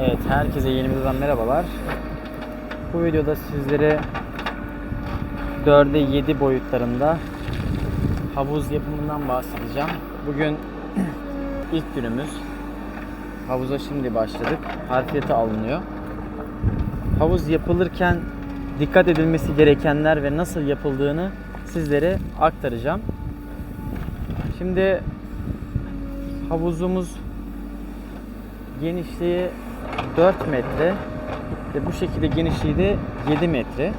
Evet, herkese yeni videodan merhabalar. Bu videoda sizlere 4'e 7 boyutlarında havuz yapımından bahsedeceğim. Bugün ilk günümüz. Havuza şimdi başladık. Harfiyatı alınıyor. Havuz yapılırken dikkat edilmesi gerekenler ve nasıl yapıldığını sizlere aktaracağım. Şimdi havuzumuz genişliği 4 metre ve bu şekilde genişliği de 7 metre.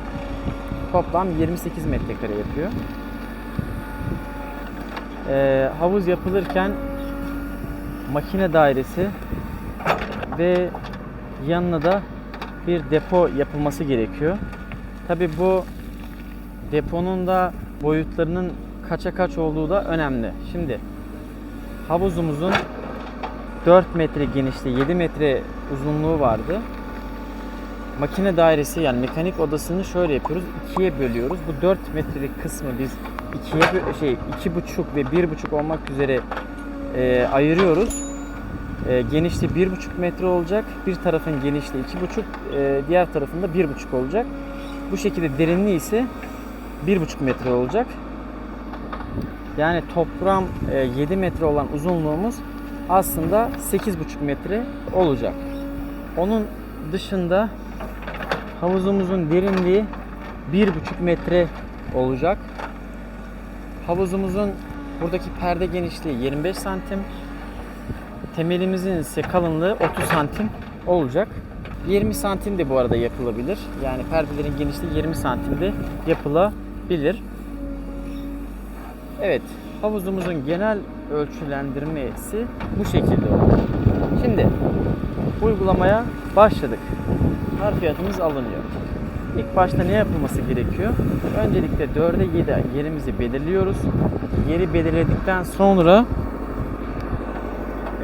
Toplam 28 metrekare yapıyor. Ee, havuz yapılırken makine dairesi ve yanına da bir depo yapılması gerekiyor. Tabi bu deponun da boyutlarının kaça kaç olduğu da önemli. Şimdi havuzumuzun 4 metre genişliği, 7 metre uzunluğu vardı. Makine dairesi yani mekanik odasını şöyle yapıyoruz. ikiye bölüyoruz. Bu 4 metrelik kısmı biz ikiye şey iki buçuk ve bir buçuk olmak üzere e, ayırıyoruz. E, genişliği bir buçuk metre olacak. Bir tarafın genişliği iki buçuk, e, diğer tarafında bir buçuk olacak. Bu şekilde derinliği ise bir buçuk metre olacak. Yani toplam e, 7 metre olan uzunluğumuz aslında 8,5 metre olacak. Onun dışında havuzumuzun derinliği 1,5 metre olacak. Havuzumuzun buradaki perde genişliği 25 santim. Temelimizin ise kalınlığı 30 santim olacak. 20 santim de bu arada yapılabilir. Yani perdelerin genişliği 20 santimde yapılabilir. Evet, havuzumuzun genel ölçülendirmesi bu şekilde oldu. Şimdi uygulamaya başladık. Harfiyatımız alınıyor. İlk başta ne yapılması gerekiyor? Öncelikle 4'e 7 yerimizi belirliyoruz. Yeri belirledikten sonra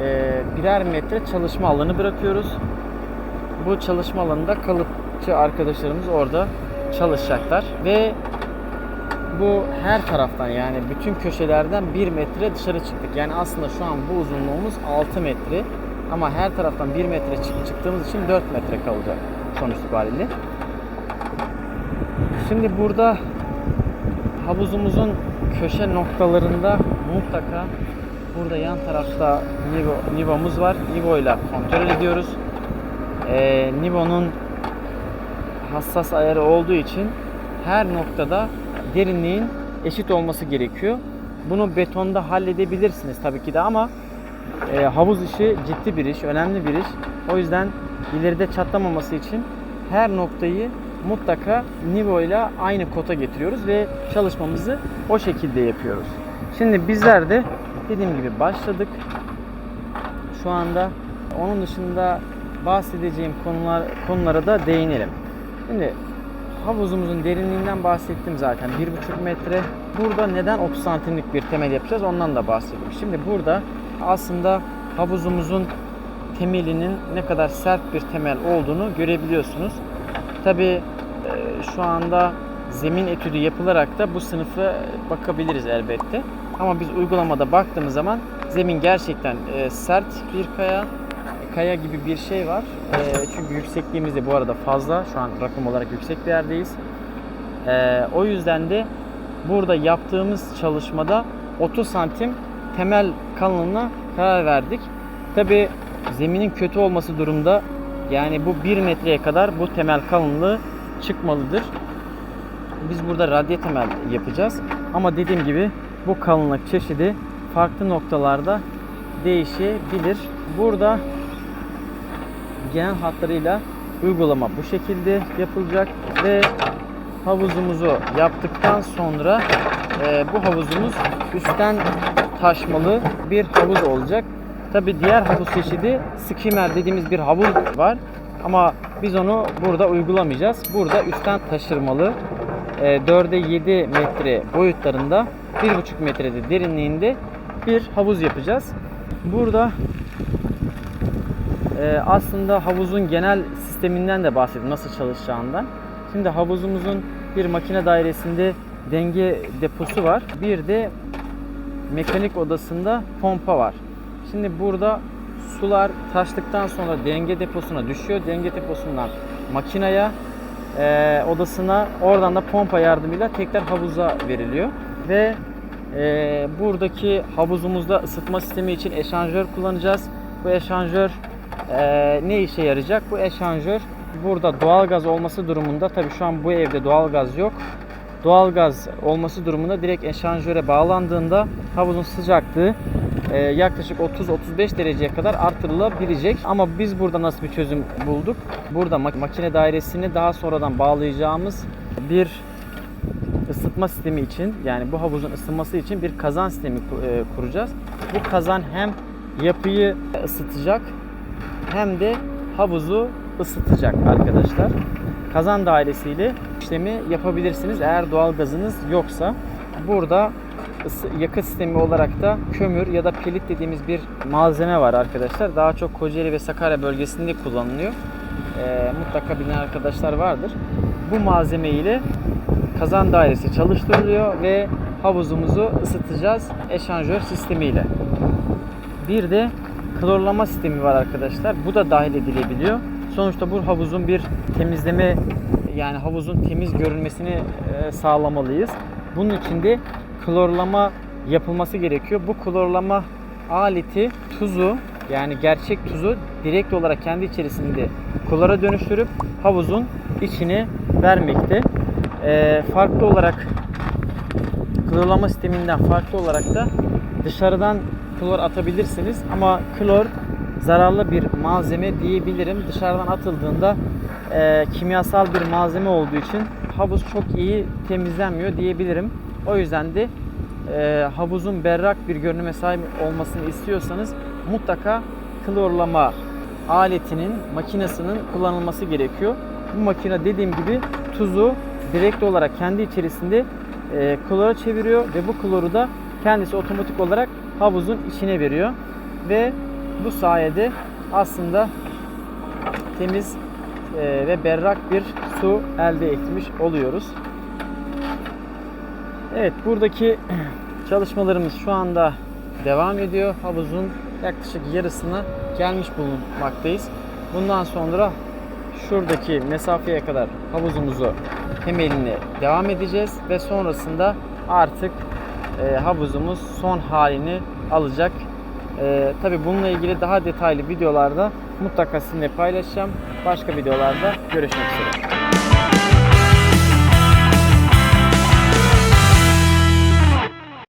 eee, birer metre çalışma alanı bırakıyoruz. Bu çalışma alanında kalıpçı arkadaşlarımız orada çalışacaklar ve bu her taraftan yani bütün köşelerden 1 metre dışarı çıktık. Yani aslında şu an bu uzunluğumuz 6 metre ama her taraftan 1 metre çık- çıktığımız için 4 metre kalacak sonuç itibariyle. Şimdi burada havuzumuzun köşe noktalarında mutlaka burada yan tarafta nivo, nivomuz var. Nivo ile kontrol ediyoruz. Ee, nivonun hassas ayarı olduğu için her noktada derinliğin eşit olması gerekiyor. Bunu betonda halledebilirsiniz tabii ki de ama e, havuz işi ciddi bir iş, önemli bir iş. O yüzden ileride çatlamaması için her noktayı mutlaka nivo ile aynı kota getiriyoruz ve çalışmamızı o şekilde yapıyoruz. Şimdi bizler de dediğim gibi başladık. Şu anda onun dışında bahsedeceğim konular konulara da değinelim. Şimdi havuzumuzun derinliğinden bahsettim zaten. 1,5 metre. Burada neden 30 santimlik bir temel yapacağız ondan da bahsettim. Şimdi burada aslında havuzumuzun temelinin ne kadar sert bir temel olduğunu görebiliyorsunuz. Tabi şu anda zemin etüdü yapılarak da bu sınıfı bakabiliriz elbette. Ama biz uygulamada baktığımız zaman zemin gerçekten e, sert bir kaya kaya gibi bir şey var. Ee, çünkü yüksekliğimiz de bu arada fazla. Şu an rakım olarak yüksek bir yerdeyiz. Ee, o yüzden de burada yaptığımız çalışmada 30 santim temel kalınlığına karar verdik. Tabi zeminin kötü olması durumda yani bu 1 metreye kadar bu temel kalınlığı çıkmalıdır. Biz burada radye temel yapacağız. Ama dediğim gibi bu kalınlık çeşidi farklı noktalarda değişebilir. Burada genel hatlarıyla uygulama bu şekilde yapılacak ve havuzumuzu yaptıktan sonra e, bu havuzumuz üstten taşmalı bir havuz olacak. Tabi diğer havuz çeşidi skimmer dediğimiz bir havuz var ama biz onu burada uygulamayacağız. Burada üstten taşırmalı e, 4'e 7 metre boyutlarında 1,5 metrede derinliğinde bir havuz yapacağız. Burada ee, aslında havuzun genel sisteminden de bahsedeyim nasıl çalışacağından. Şimdi havuzumuzun bir makine dairesinde denge deposu var. Bir de mekanik odasında pompa var. Şimdi burada sular taştıktan sonra denge deposuna düşüyor. Denge deposundan makineye, e, odasına, oradan da pompa yardımıyla tekrar havuza veriliyor. Ve e, buradaki havuzumuzda ısıtma sistemi için eşanjör kullanacağız. Bu eşanjör e, ne işe yarayacak? Bu eşanjör burada doğalgaz olması durumunda, tabii şu an bu evde doğalgaz yok. Doğalgaz olması durumunda direkt eşanjöre bağlandığında havuzun sıcaklığı e, yaklaşık 30-35 dereceye kadar artırılabilecek. Ama biz burada nasıl bir çözüm bulduk? Burada mak- makine dairesini daha sonradan bağlayacağımız bir ısıtma sistemi için yani bu havuzun ısınması için bir kazan sistemi e, kuracağız. Bu kazan hem yapıyı ısıtacak hem de havuzu ısıtacak arkadaşlar. Kazan dairesiyle işlemi yapabilirsiniz eğer doğal gazınız yoksa. Burada yakıt sistemi olarak da kömür ya da pelit dediğimiz bir malzeme var arkadaşlar. Daha çok Kocaeli ve Sakarya bölgesinde kullanılıyor. Ee, mutlaka bilen arkadaşlar vardır. Bu malzeme ile kazan dairesi çalıştırılıyor ve havuzumuzu ısıtacağız eşanjör sistemiyle. Bir de klorlama sistemi var arkadaşlar. Bu da dahil edilebiliyor. Sonuçta bu havuzun bir temizleme yani havuzun temiz görünmesini e, sağlamalıyız. Bunun için de klorlama yapılması gerekiyor. Bu klorlama aleti tuzu yani gerçek tuzu direkt olarak kendi içerisinde klora dönüştürüp havuzun içine vermekte. E, farklı olarak klorlama sisteminden farklı olarak da dışarıdan klor atabilirsiniz ama klor zararlı bir malzeme diyebilirim. Dışarıdan atıldığında e, kimyasal bir malzeme olduğu için havuz çok iyi temizlenmiyor diyebilirim. O yüzden de e, havuzun berrak bir görünüme sahip olmasını istiyorsanız mutlaka klorlama aletinin, makinesinin kullanılması gerekiyor. Bu makine dediğim gibi tuzu direkt olarak kendi içerisinde e, klora çeviriyor ve bu kloru da kendisi otomatik olarak havuzun içine veriyor ve bu sayede aslında temiz e, ve berrak bir su elde etmiş oluyoruz. Evet buradaki çalışmalarımız şu anda devam ediyor. Havuzun yaklaşık yarısına gelmiş bulunmaktayız. Bundan sonra şuradaki mesafeye kadar havuzumuzu temeline devam edeceğiz ve sonrasında artık e, havuzumuz son halini alacak. E, Tabi bununla ilgili daha detaylı videolarda mutlaka sizinle paylaşacağım. Başka videolarda görüşmek üzere.